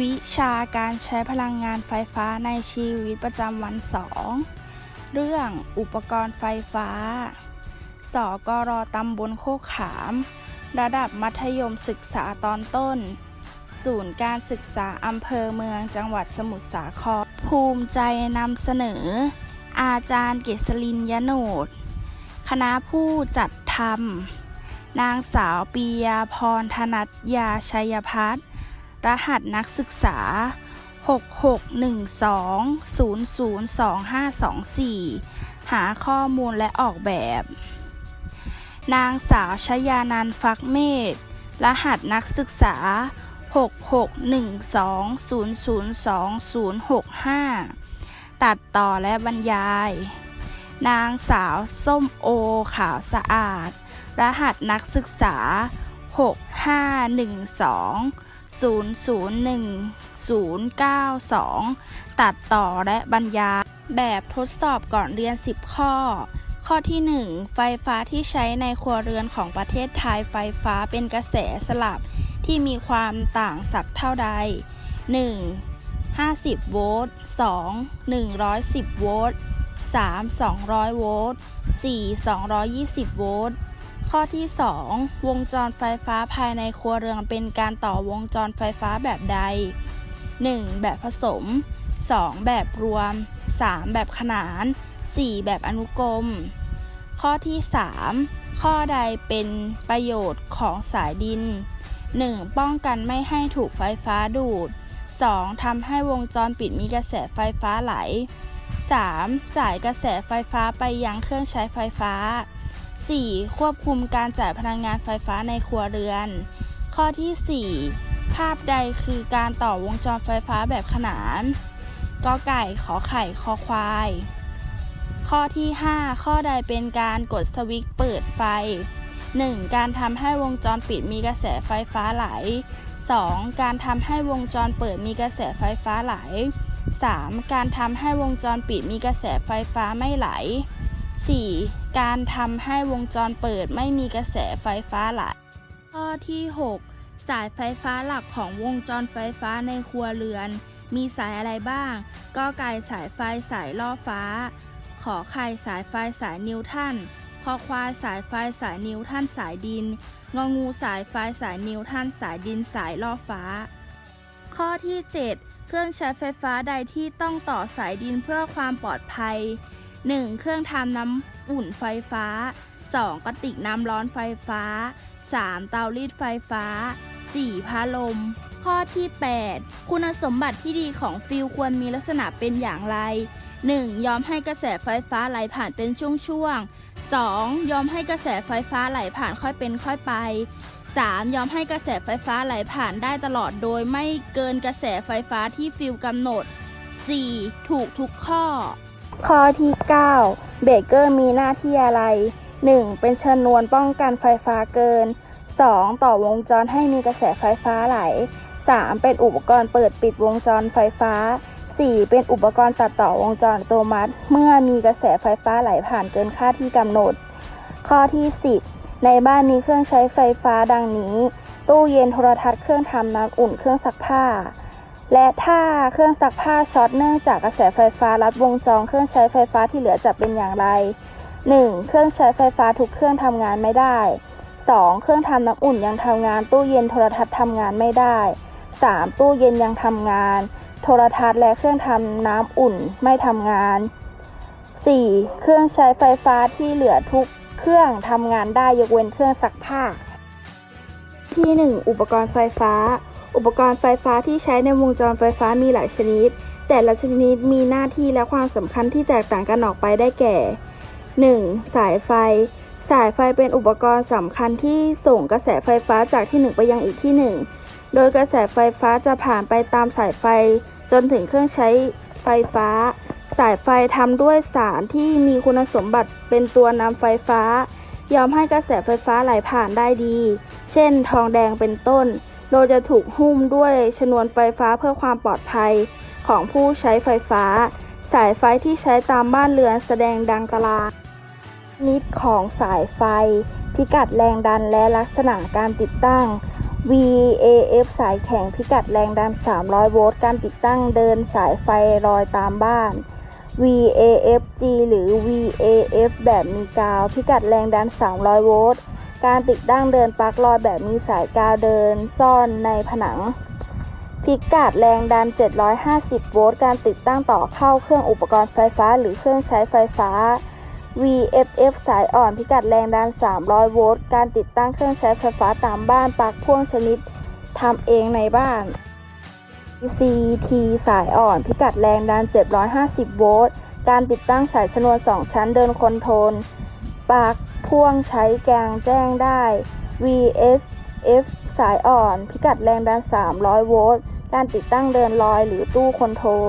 วิชาการใช้พลังงานไฟฟ้าในชีวิตประจำวัน2เรื่องอุปกรณ์ไฟฟ้า สกรตำบลโคกขาม ระดับมัธยมศึกษาตอนต้น ศูนย์การศึกษาอำเภอเมืองจังหวัดสมุทรสาคร ภูมิใจนำเสนอ อาจารย์เกษรินยโนดคณะผู้จัดทำนางสาวปียาพรธนัตยาชัยพัฒน์ รหัสนักศึกษา 6612002524 หาข้อมูลและออกแบบ นางสาวชยานันฟักเมธรหัสนักศึกษา 6612002065 ตัดต่อและบรรยาย นางสาวส้มโอขาวสะอาด รหัสนักศึกษา 6512 001092 ตัดต่อและบรรยายแบบทดสอบก่อนเรียน 10 ข้อ ข้อที่ 1 ไฟฟ้าที่ใช้ในครัวเรือนของประเทศไทยไฟฟ้าเป็นกระแสสลับที่มีความต่างสักเท่าใด 1. 50 โวลต์ 2. 110 โวลต์ 3. 200 โวลต์ 4. 220 โวลต์ ข้อที่ 2 วงจรไฟฟ้าภายในครัวเรือนเป็นการต่อวงจรไฟฟ้าแบบใด 1. แบบผสม 2. แบบรวม 3. แบบขนาน 4. แบบอนุกรม ข้อที่ 3 ข้อใดเป็นประโยชน์ของสายดิน 1. ป้องกันไม่ให้ถูกไฟฟ้าดูด 2. ทำให้วงจรปิดมีกระแสไฟฟ้าไหล 3. จ่ายกระแสไฟฟ้าไปยังเครื่องใช้ไฟฟ้า 4. ควบคุมการจ่ายพลังงานไฟฟ้าในครัวเรือน ข้อที่ 4 ภาพใดคือการต่อวงจรไฟฟ้าแบบขนานกอไก่ขอไข่คอควาย ข้อที่ 5 ข้อใดเป็นการกดสวิตช์เปิดไฟ 1. การทำให้วงจรปิดมีกระแสไฟฟ้าไหล 2. การทำให้วงจรเปิดมีกระแสไฟฟ้าไหล 3. การทำให้วงจรปิดมีกระแสไฟฟ้าไม่ไหล 4. การทำให้วงจรเปิดไม่มีกระแสไฟฟ้าไหลข้อที่ 6 สายไฟฟ้าหลักของวงจรไฟฟ้าในครัวเรือน มีสายอะไรบ้าง ก็ไก่สายไฟสายล่อฟ้า ขอไข่สายไฟสายนิวตันคอควายสายไฟสายนิวตันสายดิน งองูสายไฟสายนิวตันสายดินสายล่อฟ้า ข้อที่ 7 เครื่องใช้ไฟฟ้าใดที่ต้องต่อสายดินเพื่อความปลอดภัย 1. เครื่องทำน้ำอุ่นไฟฟ้า 2. กระติกน้ำร้อนไฟฟ้า 3. เตารีดไฟฟ้า 4. พัดลม ข้อที่ 8 คุณสมบัติที่ดีของฟิลควรมีลักษณะเป็นอย่างไร 1. ยอมให้กระแสไฟฟ้าไหลผ่านเป็นช่วงๆ 2. ยอมให้กระแสไฟฟ้าไหลผ่านค่อยเป็นค่อยไป 3. ยอมให้กระแสไฟฟ้าไหลผ่านได้ตลอดโดยไม่เกินกระแสไฟฟ้าที่ฟิลกำหนด 4. ถูกทุกข้อ ข้อที่ 9 เบรกเกอร์มีหน้าที่อะไร 1. เป็นชนวนป้องกันไฟฟ้าเกิน 2. ต่อวงจรให้มีกระแสไฟฟ้าไหล 3. เป็นอุปกรณ์เปิดปิดวงจรไฟฟ้า 4. เป็นอุปกรณ์ตัดต่อวงจรอัตโนมัติ เมื่อมีกระแสไฟฟ้าไหลผ่านเกินค่าที่กำหนด ข้อที่ 10 ในบ้านมีเครื่องใช้ไฟฟ้าดังนี้ ตู้เย็นโทรทัศน์เครื่องทำน้ำอุ่นเครื่องซักผ้า และถ้าเครื่องซักผ้าช็อตเนื่องจากกระแสไฟฟ้าลัดวงจรเครื่องใช้ไฟฟ้าที่เหลือจะเป็นอย่างไร 1. เครื่องใช้ไฟฟ้าทุกเครื่องทำงานไม่ได้ 2. เครื่องทำน้ำอุ่นยังทำงาน ตู้เย็นโทรทัศน์ทำงานไม่ได้ 3. ตู้เย็นยังทำงาน โทรทัศน์และเครื่องทำน้ำอุ่นไม่ทำงาน 4. เครื่องใช้ไฟฟ้าที่เหลือทุกเครื่องทำงานได้ยกเว้นเครื่องซักผ้า ที่ 1 อุปกรณ์ไฟฟ้า อุปกรณ์ไฟฟ้าที่ใช้ในวงจรไฟฟ้ามีหลายชนิด แต่ละชนิดมีหน้าที่และความสำคัญที่แตกต่างกันออกไปได้แก่ 1. สายไฟ สายไฟเป็นอุปกรณ์สำคัญที่ส่งกระแสไฟฟ้าจากที่หนึ่งไปยังอีกที่หนึ่งโดยกระแสไฟฟ้าจะผ่านไปตามสายไฟ จนถึงเครื่องใช้ไฟฟ้า สายไฟทำด้วยสารที่มีคุณสมบัติเป็นตัวนำไฟฟ้า ยอมให้กระแสไฟฟ้าไหลผ่านได้ดี เช่น ทองแดงเป็นต้น โดยจะถูกหุ้มด้วยชนวนไฟฟ้าเพื่อความปลอดภัยของผู้ใช้ไฟฟ้า สายไฟที่ใช้ตามบ้านเรือนแสดงดังตารางนิดของสายไฟ พิกัดแรงดันและลักษณะการติดตั้ง VAF สายแข็งพิกัดแรงดัน 300 โวลต์ การติดตั้งเดินสายไฟลอยตามบ้าน VAFG หรือ VAF แบบมีกาว พิกัดแรงดัน 300 โวลต์ การติดตั้งเดินปลั๊กลอยแบบมีสายกาวเดินซ่อนในผนัง พิกัดแรงดัน 750 โวลต์ การติดตั้งต่อเข้าเครื่องอุปกรณ์ไฟฟ้า หรือเครื่องใช้ไฟฟ้า VFF สายอ่อนพิกัดแรงดัน 300 โวลต์ การติดตั้งเครื่องใช้ไฟฟ้าตามบ้านปลั๊กพ่วงชนิดทำเองในบ้าน CT สายอ่อนพิกัดแรงดัน 750 โวลต์ การติดตั้งสายชนวน 2 ชั้นเดินคอนโทรล ปลั๊กพ่วงใช้แกงแจ้งได้ VSF สายอ่อน พิกัดแรงดัน 300 โวลต์ การติดตั้งเดินลอยหรือตู้คอนโทรล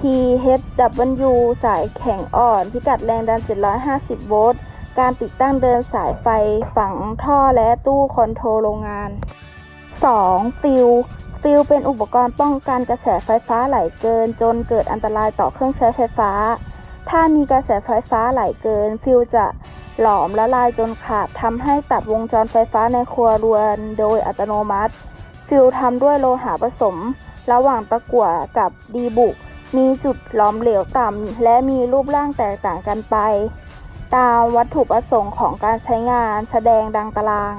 THW สายแข็งอ่อน พิกัดแรงดัน 750 โวลต์ การติดตั้งเดินสายไฟฝังท่อและตู้คอนโทรโรงงาน 2. ฟิลฟิลเป็นอุปกรณ์ป้องกันกระแสไฟฟ้าไหลเกิน จนเกิดอันตรายต่อเครื่องใช้ไฟฟ้า ถ้ามีกระแสไฟฟ้าไหลเกิน ฟิลจะ หลอมละลายจนขาดทำให้ตัดวงจรไฟฟ้าในครัวเรือนโดยอัตโนมัติ ฟิลทำด้วยโลหะผสม ระหว่างตะกั่วกับดีบุก มีจุดหลอมเหลวต่ำและมีรูปร่างแตกต่างกันไป ตามวัตถุประสงค์ของการใช้งานแสดงดังตาราง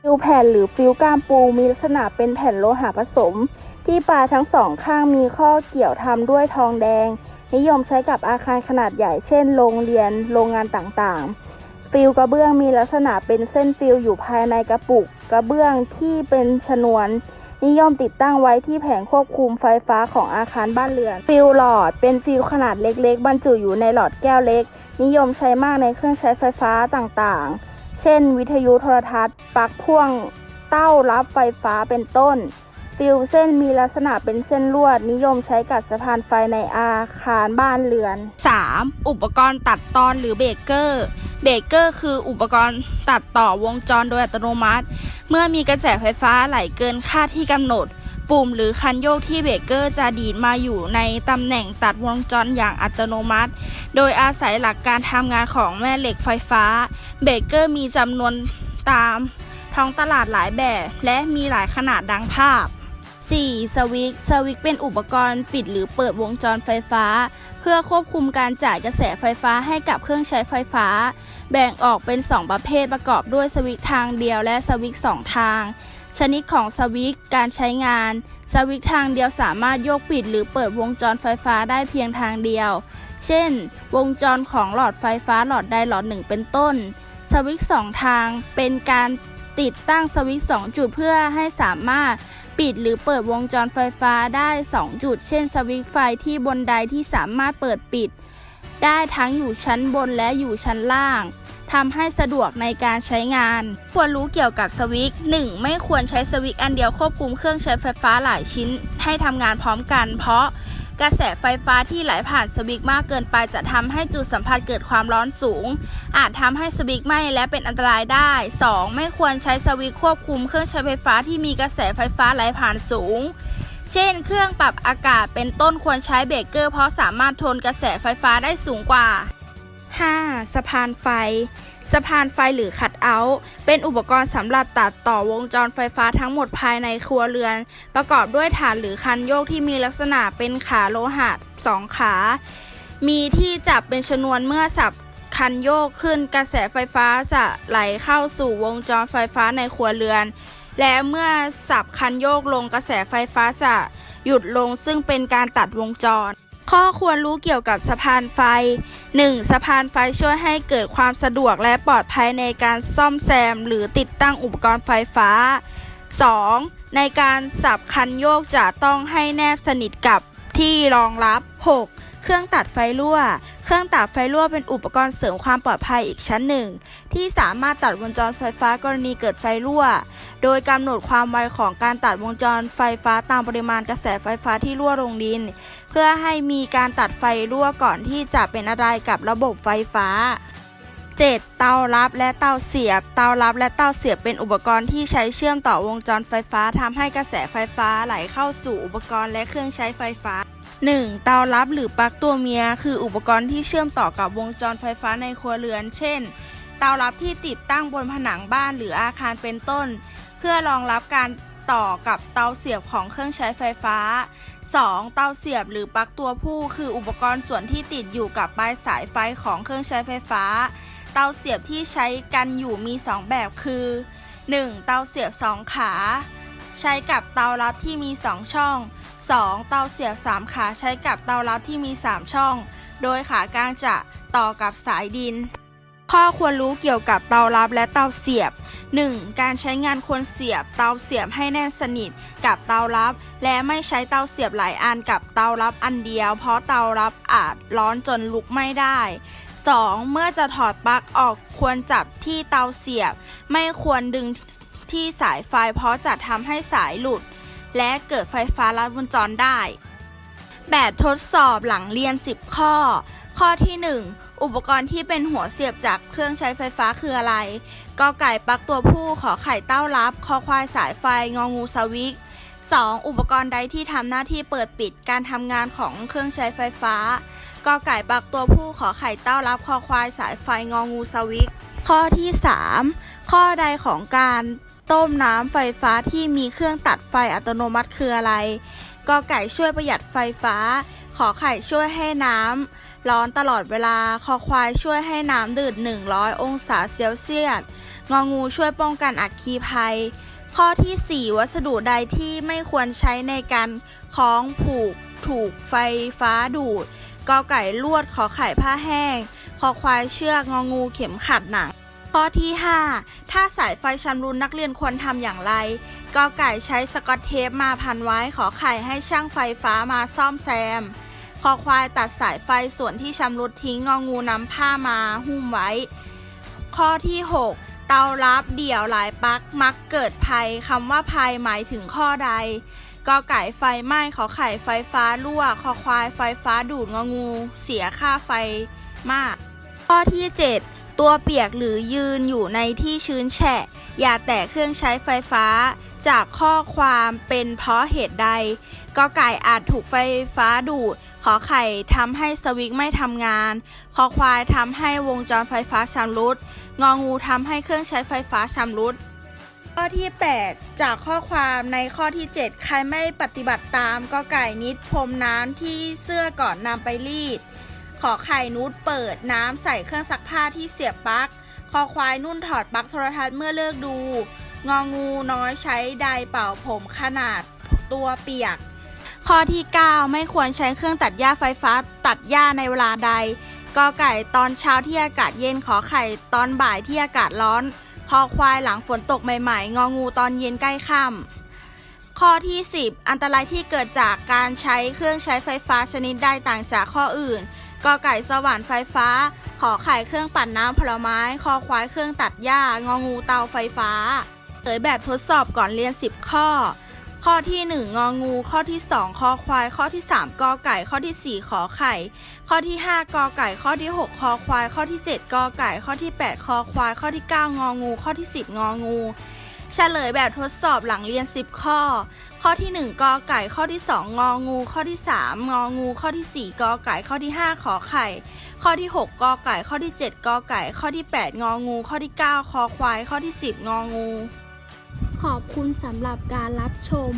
ฟิวแผ่นหรือฟิวก้ามปูมีลักษณะเป็นแผ่นโลหะผสม ที่ปลายทั้งสองข้างมีข้อเกี่ยวทำด้วยทองแดง นิยมใช้กับอาคารขนาดใหญ่ เช่น โรงเรียน โรงงานต่างๆ ฟิวกระเบื้องมีลักษณะเป็นเส้นฟิวอยู่ภายในกระปุก กระเบื้องที่เป็นชนวน นิยมติดตั้งไว้ที่แผงควบคุมไฟฟ้าของอาคารบ้านเรือน ฟิลหลอด เป็นฟิลขนาดเล็กๆ บรรจุอยู่ในหลอดแก้วเล็ก นิยมใช้มากในเครื่องใช้ไฟฟ้าต่างๆ เช่น วิทยุโทรทัศน์ ปลั๊กพ่วง เต้ารับไฟฟ้าเป็นต้น ฟิลเส้นมีลักษณะเป็นเส้นลวด นิยมใช้กับสะพานไฟในอาคารบ้านเรือน 3. อุปกรณ์ตัดตอนหรือเบรกเกอร์ เบรกเกอร์คืออุปกรณ์ตัดต่อวงจรโดยอัตโนมัติ เมื่อมีกระแสไฟฟ้าไหลเกินค่าที่กำหนด ปุ่มหรือคันโยกที่เบรกเกอร์จะดีดมาอยู่ในตำแหน่งตัดวงจรอย่างอัตโนมัติ โดยอาศัยหลักการทำงานของแม่เหล็กไฟฟ้า เบรกเกอร์มีจำนวนตามท้องตลาดหลายแบบและมีหลายขนาดดังภาพ 4. สวิตช์สวิตช์เป็นอุปกรณ์ปิดหรือเปิดวงจรไฟฟ้า เพื่อควบคุมการจ่ายกระแสไฟฟ้าให้กับเครื่องใช้ไฟฟ้า แบ่งออกเป็น 2 ประเภทประกอบด้วยสวิตช์ทางเดียวและสวิตช์2ทาง ชนิดของสวิตช์การใช้งาน สวิตช์ทางเดียวสามารถโยกปิดหรือเปิดวงจรไฟฟ้าได้เพียงทางเดียว เช่น วงจรของหลอดไฟฟ้าหลอดใดหลอดหนึ่งเป็นต้น สวิตช์สองทางเป็นการติดตั้งสวิตช์สองจุดเพื่อให้สามารถ ปิดหรือเปิดวงจรไฟฟ้าได้ 2 จุด เช่นสวิตช์ไฟที่บนใดที่สามารถเปิดปิด ได้ทั้งอยู่ชั้นบนและอยู่ชั้นล่างทำให้สะดวกในการใช้งาน ควรรู้เกี่ยวกับสวิตช์ 1. ไม่ควรใช้สวิตช์อันเดียวควบคุมเครื่องใช้ไฟฟ้าหลายชิ้น ให้ทำงานพร้อมกัน เพราะ กระแสไฟฟ้าที่ไหลผ่านสวิตช์มากเกินไปจะทำให้จุดสัมผัสเกิดความร้อนสูง อาจทำให้สวิตช์ไหม้และเป็นอันตรายได้ 2. ไม่ควรใช้สวิตช์ควบคุมเครื่องใช้ไฟฟ้าที่มีกระแสไฟฟ้าไหลผ่านสูง เช่น เครื่องปรับอากาศเป็นต้นควรใช้เบรกเกอร์เพราะสามารถทนกระแสไฟฟ้าได้สูงกว่า 5. สะพานไฟ สะพานไฟหรือคัตเอาท์เป็นอุปกรณ์สำหรับตัดต่อวงจรไฟฟ้าทั้งหมดภายในครัวเรือน ประกอบด้วยฐานหรือคันโยกที่มีลักษณะเป็นขาโลหะสองขา มีที่จับเป็นชนวนเมื่อสับคันโยกขึ้นกระแสไฟฟ้าจะไหลเข้าสู่วงจรไฟฟ้าในครัวเรือน และเมื่อสับคันโยกลงกระแสไฟฟ้าจะหยุดลงซึ่งเป็นการตัดวงจร ข้อควรรู้เกี่ยวกับสะพานไฟ 1. สะพานไฟช่วยให้เกิดความสะดวกและปลอดภัยในการซ่อมแซม หรือติดตั้งอุปกรณ์ไฟฟ้า 2. ในการสับคันโยกจะต้องให้แนบสนิทกับที่รองรับ 6. เครื่องตัดไฟรั่ว เครื่องตัดไฟรั่วเป็นอุปกรณ์เสริมความปลอดภัยอีกชั้นหนึ่ง ที่สามารถตัดวงจรไฟฟ้ากรณีเกิดไฟรั่ว โดยกำหนดความไวของการตัดวงจรไฟฟ้าตามปริมาณกระแสไฟฟ้าที่รั่วลงดิน เพื่อให้มีการตัดไฟรั่วก่อนที่จะเป็นอะไรกับระบบไฟฟ้า 7. เตารับและเตาเสียบ เตารับและเตาเสียบเป็นอุปกรณ์ที่ใช้เชื่อมต่อวงจรไฟฟ้าทำให้กระแสไฟฟ้าไหลเข้าสู่อุปกรณ์และเครื่องใช้ไฟฟ้า 1. เตารับหรือปลั๊กตัวเมีย คืออุปกรณ์ที่เชื่อมต่อกับวงจรไฟฟ้าในครัวเรือน เช่น เตารับที่ติดตั้งบนผนังบ้านหรืออาคารเป็นต้นไฟพื่อรองรับการต่อกับเตาเสียบของเครื่องใช้ไฟฟ้า 2. เตาเสียบหรือปลั๊กตัวผู้ คืออุปกรณ์ส่วนที่ติดอยู่กับปลายสายไฟของเครื่องใช้ไฟฟ้า เตาเสียบที่ใช้กันอยู่มี 2 แบบคือ 1. เตาเสียบ 2 ขา ใช้กับเตารับที่มี 2 ช่อง 2. เตาเสียบ 3 ขาใช้กับเตารับที่มี 3 ช่อง โดยขากลางจะต่อกับสายดิน ข้อควรรู้เกี่ยวกับเตารับและเตาเสียบ 1. การใช้งานควรเสียบเตาเสียบให้แน่นสนิทกับเตารับ และไม่ใช้เตาเสียบหลายอันกับเตารับอันเดียว เพราะเตารับอาจร้อนจนลุกไม่ได้ 2. เมื่อจะถอดปลั๊กออกควรจับที่เตาเสียบ ไม่ควรดึงที่สายไฟเพราะจะทำให้สายหลุด และเกิดไฟฟ้าลัดวงจรได้ แบบทดสอบหลังเรียน 10 ข้อ ข้อที่ 1 อุปกรณ์ที่เป็นหัวเสียบจากเครื่องใช้ไฟฟ้าคืออะไรกอไก่ปลั๊กตัวผู้ขอไข่เต้ารับคอควายสายไฟงองูสวิก 2. อุปกรณ์ใดที่ทำหน้าที่เปิดปิดการทำงานของเครื่องใช้ไฟฟ้ากอไก่ปลั๊กตัวผู้ขอไข่เต้ารับคอควายสายไฟงองูสวิกข้อที่ 3 ข้อใดของการ ต้มน้ำไฟฟ้าที่มีเครื่องตัดไฟอัตโนมัติคืออะไรกอไก่ช่วยประหยัดไฟฟ้า ขอไข่ช่วยให้น้ำร้อนตลอดเวลา คอควายช่วยให้น้ำดื่ด100 องศาเซลเซียส งองูช่วยป้องกันอัคคีภัย ข้อทีสี่ 4 วัสดุใดที่ไม่ควรใช้ในการคล้องผูกถูกไฟฟ้าดูดกอไก่ลวด ขอไข่ผ้าแห้ง คอควายเชือก งองูเข็มขัดหนัง ข้อที่ 5 ถ้าสายไฟชำรุนนักเรียนควรทำอย่างไรกอไก่ใช้สกอตเทปมาพันไว้ขอไข่ให้ช่างไฟฟ้ามาซ่อมแซมคอควายตัดสายไฟส่วนที่ชำรุดทิ้งงองูนำผ้ามาหุ้มไว้ ข้อที่ 6 เตารับเดี่ยวหลายปลั๊กมักเกิดภัยคำว่าภัยหมายถึงข้อใดกอไก่ไฟไหม้ขอไข่ไฟฟ้ารั่วคอควายไฟฟ้าดูดงองู เสียค่าไฟมาก ข้อที่ 7 ตัวเปียกหรือยืนอยู่ในที่ชื้นแฉะ อย่าแตะเครื่องใช้ไฟฟ้า จากข้อความเป็นเพราะเหตุใดกอไก่อาจถูกไฟฟ้าดูด ขอไข่ทำให้สวิตช์ไม่ทำงาน คอควายทำให้วงจรไฟฟ้าชำรุด งองูทำให้เครื่องใช้ไฟฟ้าชำรุดข้อที่ 8 จากข้อความในข้อที่ 7 ใครไม่ปฏิบัติตามก็ไก่นิดพรมน้ำที่เสื้อก่อนนำไปรีด ขอไข่นุชเปิดน้ำใส่เครื่องซักผ้าที่เสียบปลั๊ก คอควายนุ่นถอดปลั๊กโทรทัศน์เมื่อเลิกดู งองูน้อยใช้ไดร์เป่าผมขนาดตัวเปียก ข้อที่ 9 ไม่ควรใช้เครื่องตัดหญ้าไฟฟ้า ตัดหญ้าในเวลาใดกอไก่ตอนเช้าที่อากาศเย็นขอไข่ตอนบ่ายที่อากาศร้อนคอควายหลังฝนตกใหม่ ๆ งองูตอนเย็นใกล้ค่ำข้อที่ 10 อันตรายที่เกิดจากการใช้เครื่องใช้ไฟฟ้าชนิดใดต่างจากข้ออื่น กอไก่สว่านไฟฟ้า ขอไข่เครื่องปั่นน้ำผลไม้ คอควายเครื่องตัดหญ้างองูเตาไฟฟ้าเผยแบบทดสอบก่อนเรียน 10 ข้อ ข้อที่ 1 งองู ข้อที่ 2 คอควาย ข้อที่ 3กอไก่ ข้อที่ 4 ขอไข่ ข้อที่ 5กอไก่ ข้อที่ 6 คอควาย ข้อที่ 7กอไก่ ข้อที่ 8 คอควาย ข้อที่ 9 งองู ข้อที่ 10 งองู เฉลยแบบทดสอบหลังเรียน 10 ข้อ ข้อที่ 1กอไก่ข้อที่ 2 งองู ข้อที่ 3 งองู ข้อที่ 4กอไก่ข้อที่ 5 ขอไข่ ข้อที่ 6กอไก่ข้อที่ 7กอไก่ ข้อที่ 8 งองู ข้อที่ 9 คอควาย ข้อที่ 10 งองู ขอบคุณสำหรับการรับชม